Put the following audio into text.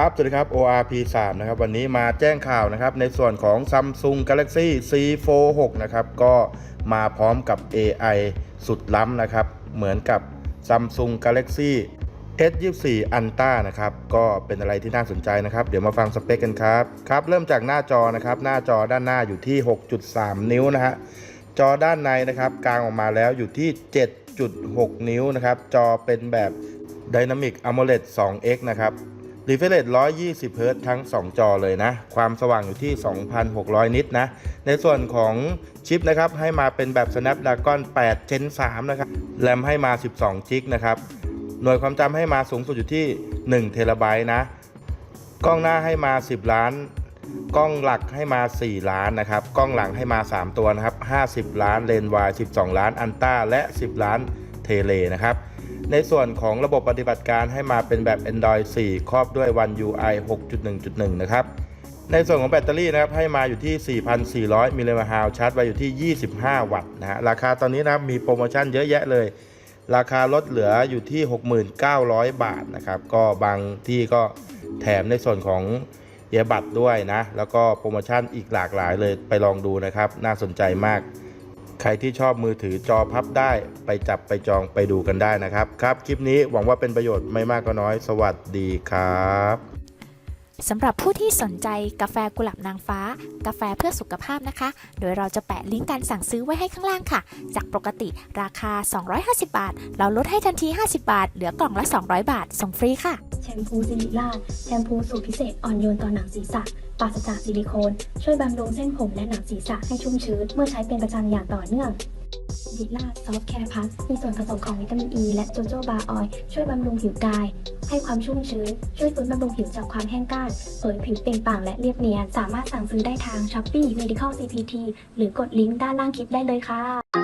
ครับ สวัสดีครับ ORP 3 นะครับ วันนี้มาแจ้งข่าวนะครับ ในส่วนของ Samsung Galaxy C46 นะครับ ก็มาพร้อมกับ AI สุดล้ำนะครับ เหมือนกับ Samsung Galaxy S24 Ultra นะครับ ก็เป็นอะไรที่น่าสนใจนะครับ เดี๋ยวมาฟังสเปคกันครับ ครับ เริ่มจากหน้าจอนะครับ หน้าจอด้านหน้าอยู่ที่ 6.3 นิ้วนะฮะ จอด้านในนะครับ กลางออกมาแล้วอยู่ที่ 7.6 นิ้วนะครับ จอเป็นแบบ Dynamic AMOLED 2X นะครับ Refresh rate 120 Hz ทั้ง 2 จอเลยนะ ความสว่างอยู่ที่ 2,600 นิตนะ ในส่วนของชิปนะครับ ให้มาเป็นแบบ Snapdragon 8 Gen 3 นะครับ แรมให้มา 12 g b นะครับ หน่วยความจำให้มาสูงสุดอยู่ที่1เทราไบต์นะ กล้องหน้าให้มา 10 ล้าน กล้องหลักให้มา 4 ล้านนะครับ กล้องหลังให้มา 3 ตัวนะครับ 50 ล้าน เลนส์วาย12 ล้าน อันต้า และ 10 ล้านเทเลนะครับ ในส่วนของระบบปฏิบัติการให้มาเป็นแบบ Android 4 ครอบด้วย One UI 6.1.1 นะครับ ในส่วนของแบตเตอรี่นะครับให้มาอยู่ที่ 4,400 มิลลิแอมป์ฮาวชาร์จไว้อยู่ที่ 25 วัตต์นะฮะ ราคาตอนนี้นะครับมีโปรโมชั่นเยอะแยะเลย ราคาลดเหลืออยู่ที่ 6,900 บาทนะครับ ก็บางที่ก็แถมในส่วนของเอียบัตรด้วยนะ แล้วก็โปรโมชั่นอีกหลากหลายเลยไปลองดูนะครับ น่าสนใจมาก ใครที่ชอบมือถือจอพับได้ ไปจับไปจองไปดูกันได้นะครับ ครับคลิปนี้หวังว่าเป็นประโยชน์ไม่มากก็น้อย สวัสดีครับสำหรับผู้ที่สนใจกาแฟกุหลาบนางฟ้า กาแฟเพื่อสุขภาพนะคะ โดยเราจะแปะลิงก์การสั่งซื้อไว้ให้ข้างล่างค่ะ จากปกติราคา 250 บาท เราลดให้ทันที 50 บาท เหลือกล่องละ 200 บาท ส่งฟรีค่ะ มพูซิลิล่าแชมพูสูตรพิเศษอ่อนโยนต่อหนังศีรษะปราศจากซิลิโคน ช่วยบำรุงเส้นผมและหนังศีรษะให้ชุ่มชื้นเมื่อใช้เป็นประจำอย่างต่อเนื่องซิล่าซอฟแคร์พัสมีส่วนผสมของวิตามินอ e ีและโจโจบาออยล์ช่วยบำรุงผิวกาย ให้ความชุ่มชื้น ช่วยฟื้นบำรุงผิวจากความแห้งกร้านเผยผิวเปล่งปลั่งและเรียบเนียน สามารถสั่งซื้อได้ทาง Shopee Medical CPT หรือกดลิงก์ด้านล่างคลิปได้เลยค่ะ